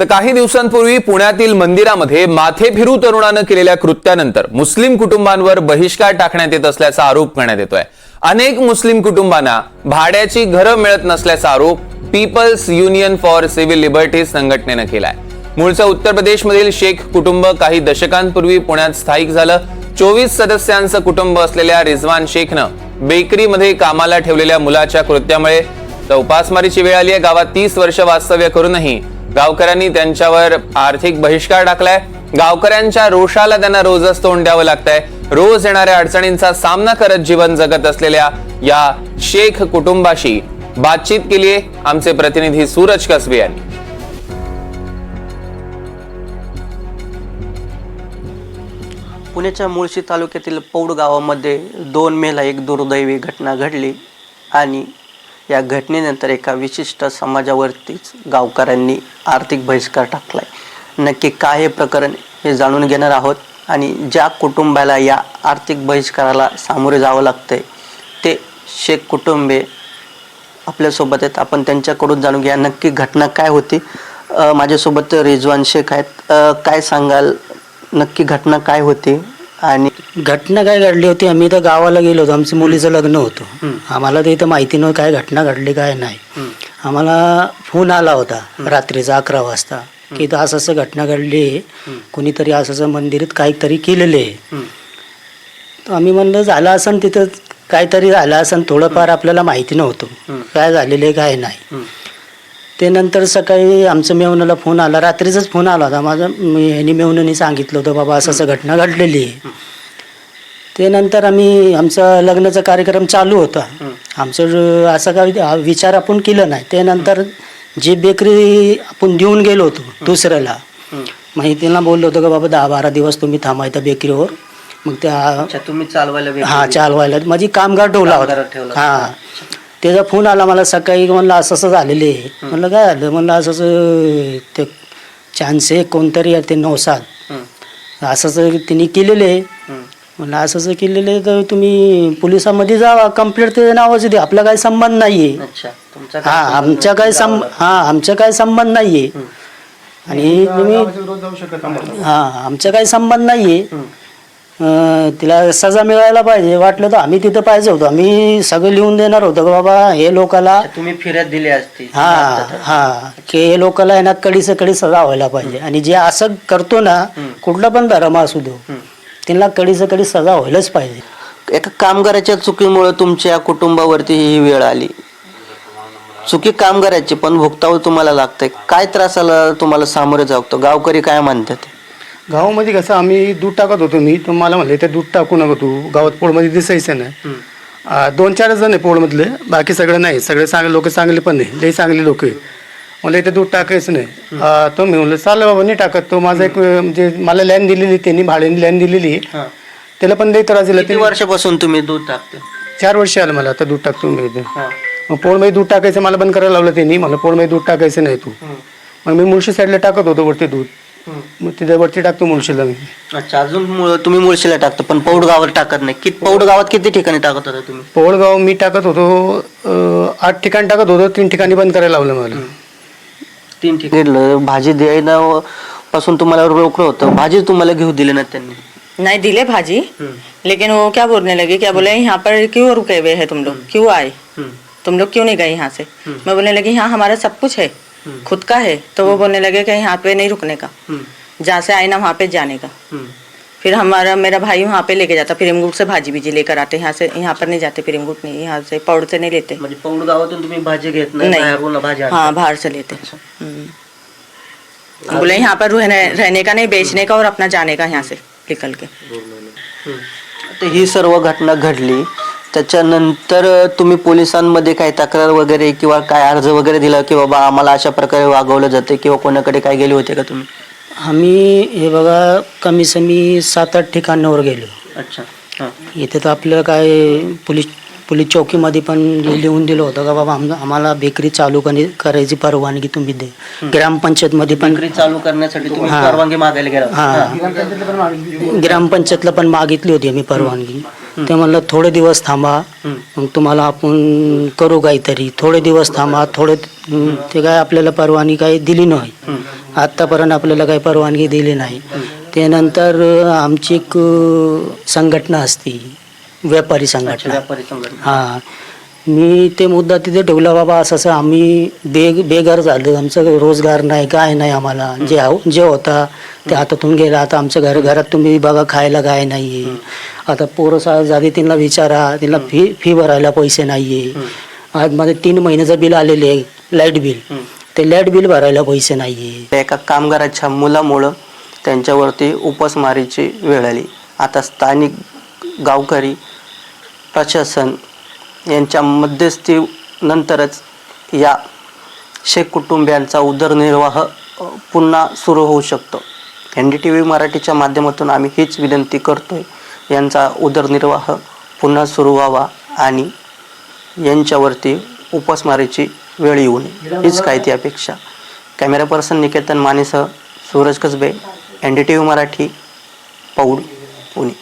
तर काही दिवसांपूर्वी पुण्यातील मंदिरामध्ये माथे फिरू तरुणानं केलेल्या कृत्यानंतर मुस्लिम कुटुंबांवर बहिष्कार टाकण्यात येत असल्याचा आरोप करण्यात येतोय. अनेक मुस्लिम कुटुंबांना भाड्याची घरं मिळत नसल्याचा आरोप people's union for civil liberties संघटनेनं केलाय. मूळचं उत्तर प्रदेशमधील शेख कुटुंब काही दशकांपूर्वी पुण्यात स्थायिक झालं. चोवीस सदस्यांचं कुटुंब असलेल्या रिझवान शेखनं बेकरीमध्ये कामाला ठेवलेल्या मुलाच्या कृत्यामुळे तर उपासमारीची वेळ आली आहे. गावात तीस वर्ष वास्तव्य करूनही गावकऱ्यांनी त्यांच्यावर आर्थिक बहिष्कार टाकलाय. गावकऱ्यांच्या रोषाला त्यांना रोजच तोंड द्यावं लागतंय. रोज येणाऱ्या अडचणींचा सामना करत जीवन जगत असलेल्या या शेख कुटुंबाशी बातचीत केली आहे आमचे प्रतिनिधी सूरज कसबे यांनी. पुण्याच्या मुळशी तालुक्यातील पौड गावामध्ये दोन मेला एक दुर्दैवी घटना घडली आणि या घटनेनंतर एका विशिष्ट समाजावरतीच गावकऱ्यांनी आर्थिक बहिष्कार टाकलाय. नक्की काय हे प्रकरण हे जाणून घेणार आहोत आणि ज्या कुटुंबाला या आर्थिक बहिष्काराला सामोरे जावं लागतंय ते शेख कुटुंबे आपल्यासोबत आहेत. आपण त्यांच्याकडून जाणून घ्या नक्की घटना काय होती. माझ्यासोबत रिजवान शेख आहेत. काय सांगाल? नक्की घटना काय होती? आणि घटना काय घडली होती आम्ही तर गावाला गेलो होतो. आमचं मुलीचं लग्न होतं. आम्हाला तर इथं माहिती नव्हतं काय घटना घडली काय नाही. आम्हाला फोन आला होता रात्रीचा अकरा वाजता की इथं असं असं घटना घडली. आहे कुणीतरी असं असं मंदिरात काहीतरी केलेलं. आहे तर आम्ही म्हणलं झालं असं तिथं काहीतरी झालं असं थोडंफार आपल्याला माहिती नव्हतं. काय झालेलं आहे काय नाही. ते नंतर सकाळी आमचं मेवण्याला फोन आला. रात्रीचाच फोन आला होता. माझा मी- ह्यांनी मेवण्याने सांगितलं होतं बाबा असं असं घटना घडलेली आहे. ते नंतर आम्ही आमचा लग्नाचा कार्यक्रम चालू होता. आमचं असं हा विचार आपण केलं नाही. ते नंतर जी बेकरी आपण देऊन गेलो होतो दुसऱ्याला त्यांना बोललो होतो का बाबा दहा बारा दिवस तुम्ही थांबायचा बेकरीवर. मग त्या तुम्ही चालवायला हा चालवायला. माझी कामगार ठेवला होता. हा. त्याचा फोन आला मला सकाळी म्हणलं असं असं झालेलं आहे. म्हणलं काय झालं? म्हणलं असं असं ते चान्स आहे कोणतरी आहे ते नवसात असं असं तिने केलेलं आहे. म्हणलं असं असं केलेलं आहे तर तुम्ही पोलिसांमध्ये जावा कंप्लेंट ते नावाचं दे. आपला काही संबंध नाही आहे अच्छा. तुमचा हा काय संबंध? आमच्या काही नाही? सं हा आमच्या काही संबंध नाही आहे आणि तुम्ही हा आमचा काही संबंध नाही आहे अं, तिला सजा मिळायला पाहिजे वाटलं तर आम्ही तिथं पाहिजे होतो. आम्ही सगळं लिहून देणार होतो की बाबा हे लोकाला तुम्ही फिर्याद दिली असती. हा हा. की हे लोकाला आहे ना कडीचं कडी सजा व्हायला पाहिजे. आणि जे असं करतो ना कुठला पण धर्म असू दो त्यांना कडीचं कडी सजा व्हायलाच पाहिजे. एका कामगाराच्या चुकीमुळे तुमच्या कुटुंबावरती ही वेळ आली. चुकी कामगाराची पण भुगतावं तुम्हाला लागतंय. काय त्रासाला तुम्हाला सामोरे जावतो गावकरी काय म्हणतात? गावामध्ये कसं आम्ही दूध टाकत होतो मी तर मला म्हणले ते दूध टाकू नको तू गावात पोळमध्ये दिसायचं नाही. आ, दोन चार जण आहे पोळमधले बाकी सगळं नाही. सगळे चांगले लोक चांगले पण नाही. लई चांगले लोक आहे मला ते दूध टाकायचं नाही. आ, तो मी म्हणलं चालेल बाबा नाही टाकत. तो माझा एक म्हणजे मला लँड दिलेली त्यांनी भाड्याने लँड दिलेली. आहे. त्याला पण लई त्रास दिला. किती ते वर्षापासून तुम्ही दूध टाकते? चार वर्ष आलं मला आता दूध टाकतो मी इथे. मग पोळमध्ये दूध टाकायचं मला बंद करायला लावलं त्यांनी. मला पोळमध्ये दूध टाकायचं नाही तू. मग मी मुळशी साईडला टाकत होतो वरती दूध. मग तिथे वरती टाकतो मुळशीला मी. अच्छा अजून मुळ- तुम्ही मुळशीला टाकता पण पौड गावात टाकत नाही. किती पौड गावात किती ठिकाणी टाकत होता तुम्ही? पोळगाव मी टाकत होतो अं, आठ ठिकाणी टाकत होतो तीन ठिकाणी बंद करायला लावलं मला. तीन ठिकाणी. भाजी द्यायला पासून तुम्हाला रोखलं होतं. भाजी तुम्हाला घेऊ दिली ना त्यांनी? नहीं दिले भाजी. लेकिन वो क्या बोलने लगे? क्या बोले यहाँ पर क्यों रुके हुए हैं तुम लोग? क्यों आए? तुम लोग क्यों नहीं गए यहाँ से? मैं बोलने लगी यहाँ हमारा सब कुछ है। खुद का है तो वो बोलने लगे कि यहाँ पे नहीं रुकने का। जहाँ से आए ना वहाँ पे जाने का। फिर हमारा मेरा भाई वहाँ पे लेके जाता फिर से भाजी बीजी लेकर आते यहाँ से यहाँ पर नहीं जाते फिर नहीं यहाँ से पौड़ से नहीं लेते। म्हणजे पौड गावातून तुम्ही भाजी घेत नाही। भाजी हाँ बाहर से लेते। हम्म। बोले यहाँ पर रहने रहने का नहीं बेचने का और अपना जाने का यहाँ से निकल के। तर ही। सर्व घटना घडली त्याच्यानंतर तुम्ही पोलिसांमध्ये काही तक्रार वगैरे किंवा काय अर्ज वगैरे दिला की बाबा आम्हाला अशा प्रकारे वागवलं जाते किंवा कोणाकडे काय गेले होते का तुम्ही? आम्ही हे बघा कमी समी सात आठ ठिकाणावर गेलो. अच्छा हां. इथे तर आपलं काय पोलीस पोलीस चौकीमध्ये पण लिहून दिलं होतं का बाबा आम- आम्हाला बेकरी चालू करी करायची परवानगी तुम्ही दे ग्रामपंचायतमध्ये पण चालू करण्यासाठी तुम्ही हां. परवानगी मागायला गेला हा. ग्रामपंचायतला पण मागितली होती आम्ही परवानगी. ते म्हणलं थोडे दिवस थांबा मग तुम्हाला आपण करू काहीतरी. थोडे दिवस थांबा थोडे ते काय आपल्याला परवानगी काही दिली नाही. आत्तापर्यंत आपल्याला काही परवानगी दिली नाही. त्यानंतर आमची एक संघटना असती व्यापारी संघटना. हां. मी ते मुद्दा तिथे ठेवला बाबा असं असं आम्ही बेग बेघर झालो. आमचं रोजगार नाही काय नाही आम्हाला. जे जे होता ते हातातून गेला. आता आमचं घर घरात तुम्ही बघा खायला काय नाही आहे आता पोरं सा त्यांना विचारा. त्यांना फी फी भरायला पैसे नाही आहे आज माझे तीन महिन्याचं बिल आलेले आहे लाइट बिल. ते लाइट बिल भरायला पैसे नाही आहे त्या एका कामगाराच्या मुलामुळं त्यांच्यावरती उपासमारीची वेळ आली. आता स्थानिक गावकरी प्रशासन यांच्या मध्यस्थीनंतरच या शेख कुटुंबियांचा उदरनिर्वाह पुन्हा सुरू होऊ शकतो. एन डी टी व्ही मराठीच्या माध्यमातून आम्ही हीच विनंती करतो आहे यांचा उदरनिर्वाह पुन्हा सुरू व्हावा आणि यांच्यावरती उपासमारीची वेळ येऊ नये. हीच काय ती अपेक्षा. Camera person Niketan मानेसह Suraj Kasbe N D T V Marathi Paud Pune.